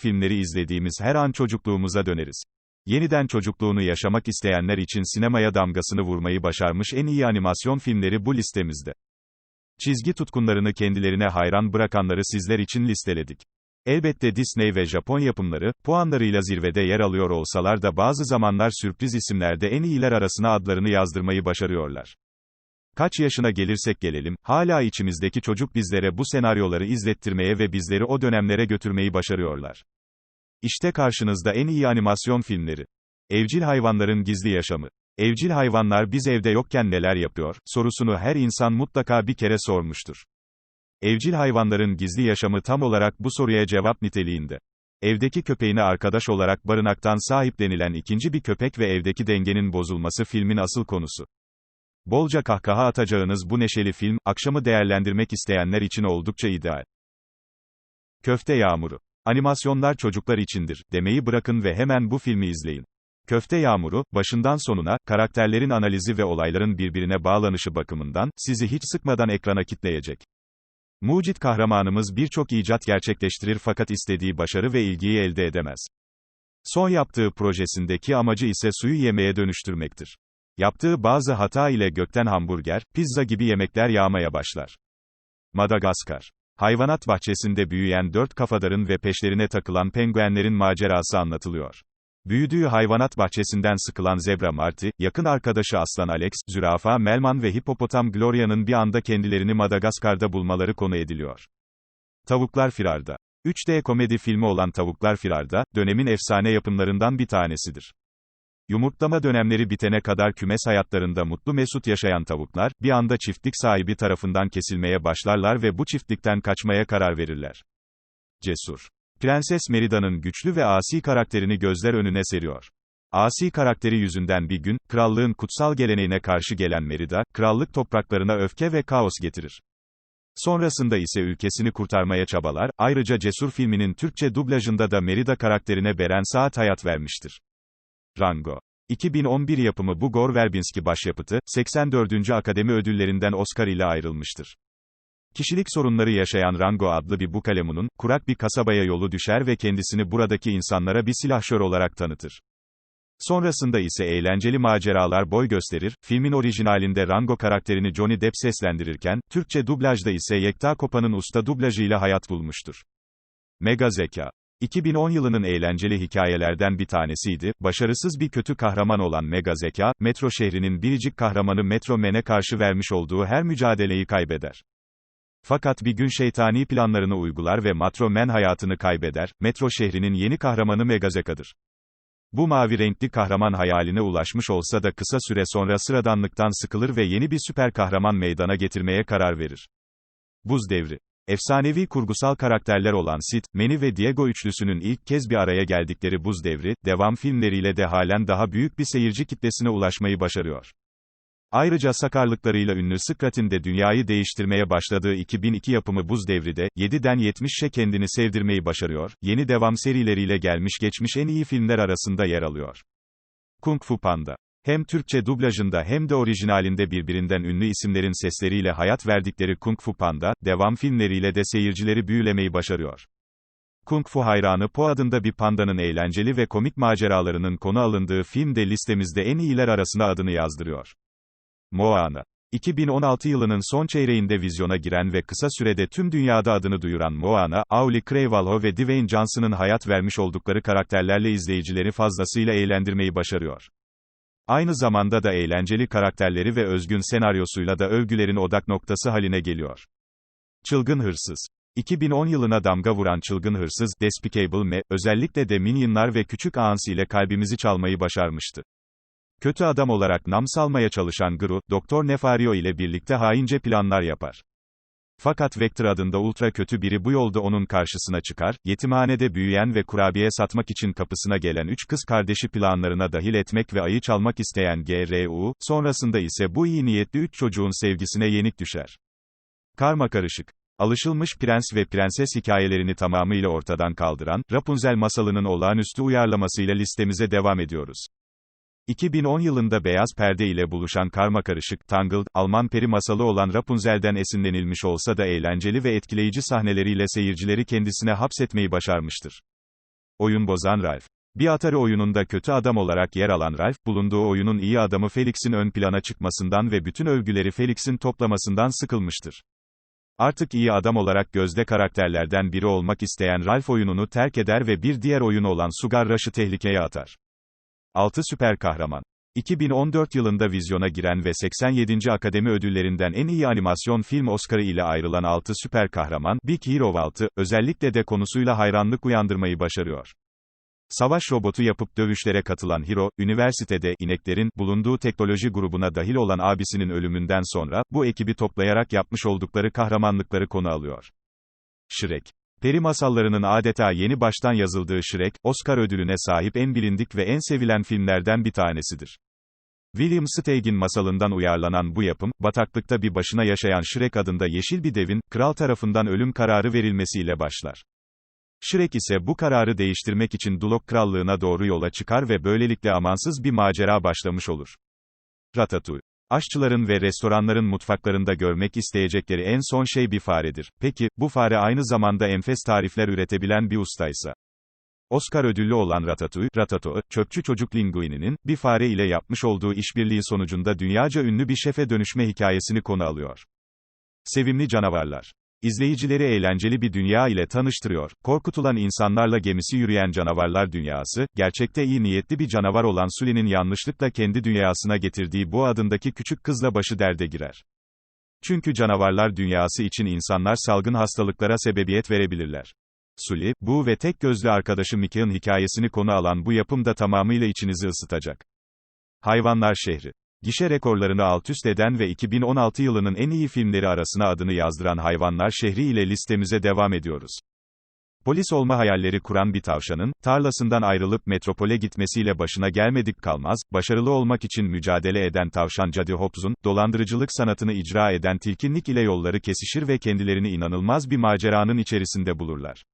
filmleri izlediğimiz her an çocukluğumuza döneriz. Yeniden çocukluğunu yaşamak isteyenler için sinemaya damgasını vurmayı başarmış en iyi animasyon filmleri bu listemizde. Çizgi tutkunlarını kendilerine hayran bırakanları sizler için listeledik. Elbette Disney ve Japon yapımları, puanlarıyla zirvede yer alıyor olsalar da bazı zamanlar sürpriz isimlerde en iyiler arasına adlarını yazdırmayı başarıyorlar. Kaç yaşına gelirsek gelelim, hala içimizdeki çocuk bizlere bu senaryoları izlettirmeye ve bizleri o dönemlere götürmeyi başarıyorlar. İşte karşınızda en iyi animasyon filmleri. Evcil hayvanların gizli yaşamı. Evcil hayvanlar biz evde yokken neler yapıyor, sorusunu her insan mutlaka bir kere sormuştur. Evcil hayvanların gizli yaşamı tam olarak bu soruya cevap niteliğinde. Evdeki köpeğini arkadaş olarak barınaktan sahiplenilen ikinci bir köpek ve evdeki dengenin bozulması filmin asıl konusu. Bolca kahkaha atacağınız bu neşeli film, akşamı değerlendirmek isteyenler için oldukça ideal. Köfte Yağmuru. Animasyonlar çocuklar içindir, demeyi bırakın ve hemen bu filmi izleyin. Köfte Yağmuru, başından sonuna, karakterlerin analizi ve olayların birbirine bağlanışı bakımından, sizi hiç sıkmadan ekrana kitleyecek. Mucit kahramanımız birçok icat gerçekleştirir fakat istediği başarı ve ilgiyi elde edemez. Son yaptığı projesindeki amacı ise suyu yemeğe dönüştürmektir. Yaptığı bazı hata ile gökten hamburger, pizza gibi yemekler yağmaya başlar. Madagaskar. Hayvanat bahçesinde büyüyen dört kafadarın ve peşlerine takılan penguenlerin macerası anlatılıyor. Büyüdüğü hayvanat bahçesinden sıkılan zebra Marty, yakın arkadaşı aslan Alex, zürafa Melman ve hipopotam Gloria'nın bir anda kendilerini Madagaskar'da bulmaları konu ediliyor. Tavuklar Firarda. 3D komedi filmi olan Tavuklar Firarda, dönemin efsane yapımlarından bir tanesidir. Yumurtlama dönemleri bitene kadar kümes hayatlarında mutlu mesut yaşayan tavuklar, bir anda çiftlik sahibi tarafından kesilmeye başlarlar ve bu çiftlikten kaçmaya karar verirler. Cesur. Prenses Merida'nın güçlü ve asi karakterini gözler önüne seriyor. Asi karakteri yüzünden bir gün, krallığın kutsal geleneğine karşı gelen Merida, krallık topraklarına öfke ve kaos getirir. Sonrasında ise ülkesini kurtarmaya çabalar, ayrıca Cesur filminin Türkçe dublajında da Merida karakterine Beren Saat hayat vermiştir. Rango. 2011 yapımı bu Gore Verbinski başyapıtı, 84. Akademi Ödüllerinden Oscar ile ayrılmıştır. Kişilik sorunları yaşayan Rango adlı bir bukalemunun, kurak bir kasabaya yolu düşer ve kendisini buradaki insanlara bir silahşör olarak tanıtır. Sonrasında ise eğlenceli maceralar boy gösterir, filmin orijinalinde Rango karakterini Johnny Depp seslendirirken, Türkçe dublajda ise Yekta Kopa'nın usta dublajıyla hayat bulmuştur. Mega Zeka 2010 yılının eğlenceli hikayelerden bir tanesiydi, başarısız bir kötü kahraman olan Mega Zeka, Metro şehrinin biricik kahramanı Metro Man'e karşı vermiş olduğu her mücadeleyi kaybeder. Fakat bir gün şeytani planlarını uygular ve Metro Man hayatını kaybeder, Metro şehrinin yeni kahramanı Megazeka'dır. Bu mavi renkli kahraman hayaline ulaşmış olsa da kısa süre sonra sıradanlıktan sıkılır ve yeni bir süper kahraman meydana getirmeye karar verir. Buz Devri Efsanevi kurgusal karakterler olan Sid, Manny ve Diego üçlüsünün ilk kez bir araya geldikleri Buz Devri, devam filmleriyle de halen daha büyük bir seyirci kitlesine ulaşmayı başarıyor. Ayrıca sakarlıklarıyla ünlü Scrat'in de dünyayı değiştirmeye başladığı 2002 yapımı Buz Devri de, 7'den 70'e kendini sevdirmeyi başarıyor, yeni devam serileriyle gelmiş geçmiş en iyi filmler arasında yer alıyor. Kung Fu Panda hem Türkçe dublajında hem de orijinalinde birbirinden ünlü isimlerin sesleriyle hayat verdikleri Kung Fu Panda, devam filmleriyle de seyircileri büyülemeyi başarıyor. Kung Fu hayranı Po adında bir pandanın eğlenceli ve komik maceralarının konu alındığı film de listemizde en iyiler arasına adını yazdırıyor. Moana 2016 yılının son çeyreğinde vizyona giren ve kısa sürede tüm dünyada adını duyuran Moana, Auli Cravalho ve Dwayne Johnson'ın hayat vermiş oldukları karakterlerle izleyicileri fazlasıyla eğlendirmeyi başarıyor. Aynı zamanda da eğlenceli karakterleri ve özgün senaryosuyla da övgülerin odak noktası haline geliyor. Çılgın Hırsız 2010 yılına damga vuran Çılgın Hırsız, Despicable Me, özellikle de Minionlar ve Küçük Ans ile kalbimizi çalmayı başarmıştı. Kötü adam olarak nam salmaya çalışan Gru, Doktor Nefario ile birlikte haince planlar yapar. Fakat Vector adında ultra kötü biri bu yolda onun karşısına çıkar, yetimhanede büyüyen ve kurabiye satmak için kapısına gelen üç kız kardeşi planlarına dahil etmek ve ayı çalmak isteyen GRU, sonrasında ise bu iyi niyetli üç çocuğun sevgisine yenik düşer. Karma karışık. Alışılmış prens ve prenses hikayelerini tamamıyla ortadan kaldıran, Rapunzel masalının olağanüstü uyarlamasıyla listemize devam ediyoruz. 2010 yılında beyaz perde ile buluşan karmakarışık, Tangled, Alman peri masalı olan Rapunzel'den esinlenilmiş olsa da eğlenceli ve etkileyici sahneleriyle seyircileri kendisine hapsetmeyi başarmıştır. Oyun bozan Ralph. Bir Atari oyununda kötü adam olarak yer alan Ralph, bulunduğu oyunun iyi adamı Felix'in ön plana çıkmasından ve bütün övgüleri Felix'in toplamasından sıkılmıştır. Artık iyi adam olarak gözde karakterlerden biri olmak isteyen Ralph oyununu terk eder ve bir diğer oyunu olan Sugar Rush'ı tehlikeye atar. 6 Süper Kahraman 2014 yılında vizyona giren ve 87. Akademi Ödüllerinden en iyi animasyon film Oscar'ı ile ayrılan 6 süper kahraman, Big Hero 6, özellikle de konusuyla hayranlık uyandırmayı başarıyor. Savaş robotu yapıp dövüşlere katılan Hiro, üniversitede ineklerin bulunduğu teknoloji grubuna dahil olan abisinin ölümünden sonra bu ekibi toplayarak yapmış oldukları kahramanlıkları konu alıyor. Shrek Peri masallarının adeta yeni baştan yazıldığı Shrek, Oscar ödülüne sahip en bilindik ve en sevilen filmlerden bir tanesidir. William Steig'in masalından uyarlanan bu yapım, bataklıkta bir başına yaşayan Shrek adında yeşil bir devin, kral tarafından ölüm kararı verilmesiyle başlar. Shrek ise bu kararı değiştirmek için Dulok Krallığına doğru yola çıkar ve böylelikle amansız bir macera başlamış olur. Ratatouille Aşçıların ve restoranların mutfaklarında görmek isteyecekleri en son şey bir faredir. Peki, bu fare aynı zamanda enfes tarifler üretebilen bir ustaysa? Oscar ödüllü olan Ratatouille, Ratatouille, çöpçü çocuk Linguini'nin, bir fare ile yapmış olduğu işbirliği sonucunda dünyaca ünlü bir şefe dönüşme hikayesini konu alıyor. Sevimli canavarlar. İzleyicileri eğlenceli bir dünya ile tanıştırıyor. Korkutulan insanlarla gemisi yürüyen canavarlar dünyası, gerçekte iyi niyetli bir canavar olan Sully'nin yanlışlıkla kendi dünyasına getirdiği bu adındaki küçük kızla başı derde girer. Çünkü canavarlar dünyası için insanlar salgın hastalıklara sebebiyet verebilirler. Sully, bu ve tek gözlü arkadaşı Mickey'in hikayesini konu alan bu yapım da tamamıyla içinizi ısıtacak. Hayvanlar Şehri Gişe rekorlarını alt üst eden ve 2016 yılının en iyi filmleri arasına adını yazdıran Hayvanlar Şehri ile listemize devam ediyoruz. Polis olma hayalleri kuran bir tavşanın, tarlasından ayrılıp metropole gitmesiyle başına gelmedik kalmaz, başarılı olmak için mücadele eden tavşan Judy Hops'un, dolandırıcılık sanatını icra eden tilkinlik ile yolları kesişir ve kendilerini inanılmaz bir maceranın içerisinde bulurlar.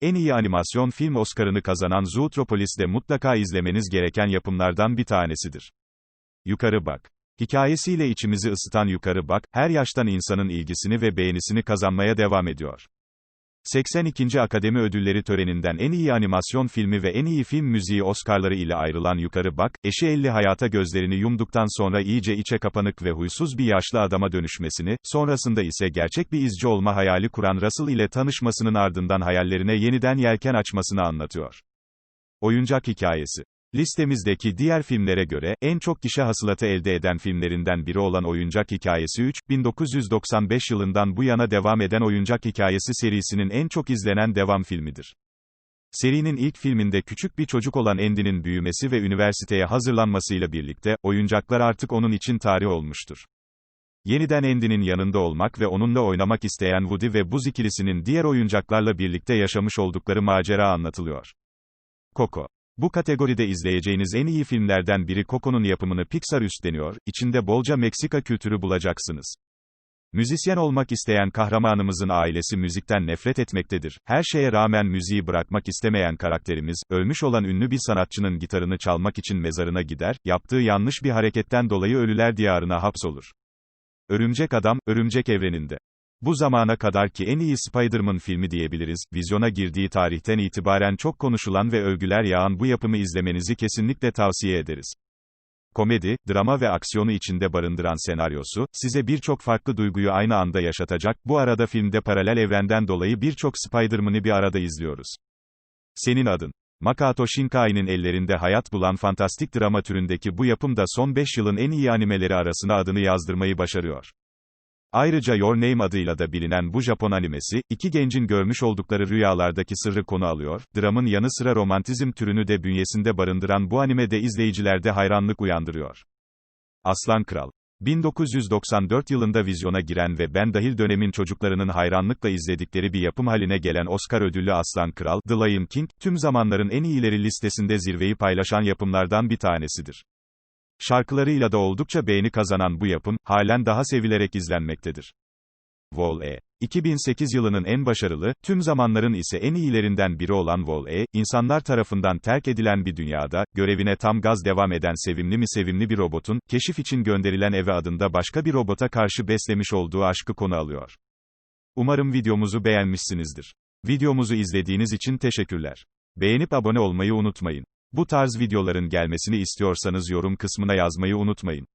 En iyi animasyon film Oscar'ını kazanan Zootropolis de mutlaka izlemeniz gereken yapımlardan bir tanesidir. Yukarı bak. Hikayesiyle içimizi ısıtan Yukarı Bak, her yaştan insanın ilgisini ve beğenisini kazanmaya devam ediyor. 82. Akademi Ödülleri töreninden en iyi animasyon filmi ve en iyi film müziği Oscar'ları ile ayrılan Yukarı Bak, eşi 50 hayata gözlerini yumduktan sonra iyice içe kapanık ve huysuz bir yaşlı adama dönüşmesini, sonrasında ise gerçek bir izci olma hayali kuran Russell ile tanışmasının ardından hayallerine yeniden yelken açmasını anlatıyor. Oyuncak Hikayesi Listemizdeki diğer filmlere göre, en çok gişe hasılatı elde eden filmlerinden biri olan Oyuncak Hikayesi 3, 1995 yılından bu yana devam eden Oyuncak Hikayesi serisinin en çok izlenen devam filmidir. Serinin ilk filminde küçük bir çocuk olan Andy'nin büyümesi ve üniversiteye hazırlanmasıyla birlikte, oyuncaklar artık onun için tarih olmuştur. Yeniden Andy'nin yanında olmak ve onunla oynamak isteyen Woody ve Buzz ikilisinin diğer oyuncaklarla birlikte yaşamış oldukları macera anlatılıyor. Coco bu kategoride izleyeceğiniz en iyi filmlerden biri Coco'nun yapımını Pixar üstleniyor, içinde bolca Meksika kültürü bulacaksınız. Müzisyen olmak isteyen kahramanımızın ailesi müzikten nefret etmektedir. Her şeye rağmen müziği bırakmak istemeyen karakterimiz, ölmüş olan ünlü bir sanatçının gitarını çalmak için mezarına gider, yaptığı yanlış bir hareketten dolayı ölüler diyarına hapsolur. Örümcek Adam, Örümcek Evreninde. Bu zamana kadar ki en iyi Spider-Man filmi diyebiliriz, vizyona girdiği tarihten itibaren çok konuşulan ve övgüler yağan bu yapımı izlemenizi kesinlikle tavsiye ederiz. Komedi, drama ve aksiyonu içinde barındıran senaryosu, size birçok farklı duyguyu aynı anda yaşatacak, bu arada filmde paralel evrenden dolayı birçok Spider-Man'ı bir arada izliyoruz. Senin adın. Makoto Shinkai'nin ellerinde hayat bulan fantastik drama türündeki bu yapım da son 5 yılın en iyi animeleri arasına adını yazdırmayı başarıyor. Ayrıca Your Name adıyla da bilinen bu Japon animesi, iki gencin görmüş oldukları rüyalardaki sırrı konu alıyor, dramın yanı sıra romantizm türünü de bünyesinde barındıran bu animede izleyicilerde hayranlık uyandırıyor. Aslan Kral 1994 yılında vizyona giren ve ben dahil dönemin çocuklarının hayranlıkla izledikleri bir yapım haline gelen Oscar ödüllü Aslan Kral, The Lion King, tüm zamanların en iyileri listesinde zirveyi paylaşan yapımlardan bir tanesidir. Şarkılarıyla da oldukça beğeni kazanan bu yapım, halen daha sevilerek izlenmektedir. Wall-E 2008 yılının en başarılı, tüm zamanların ise en iyilerinden biri olan Wall-E, insanlar tarafından terk edilen bir dünyada, görevine tam gaz devam eden sevimli mi sevimli bir robotun, keşif için gönderilen eve adında başka bir robota karşı beslemiş olduğu aşkı konu alıyor. Umarım videomuzu beğenmişsinizdir. Videomuzu izlediğiniz için teşekkürler. Beğenip abone olmayı unutmayın. Bu tarz videoların gelmesini istiyorsanız yorum kısmına yazmayı unutmayın.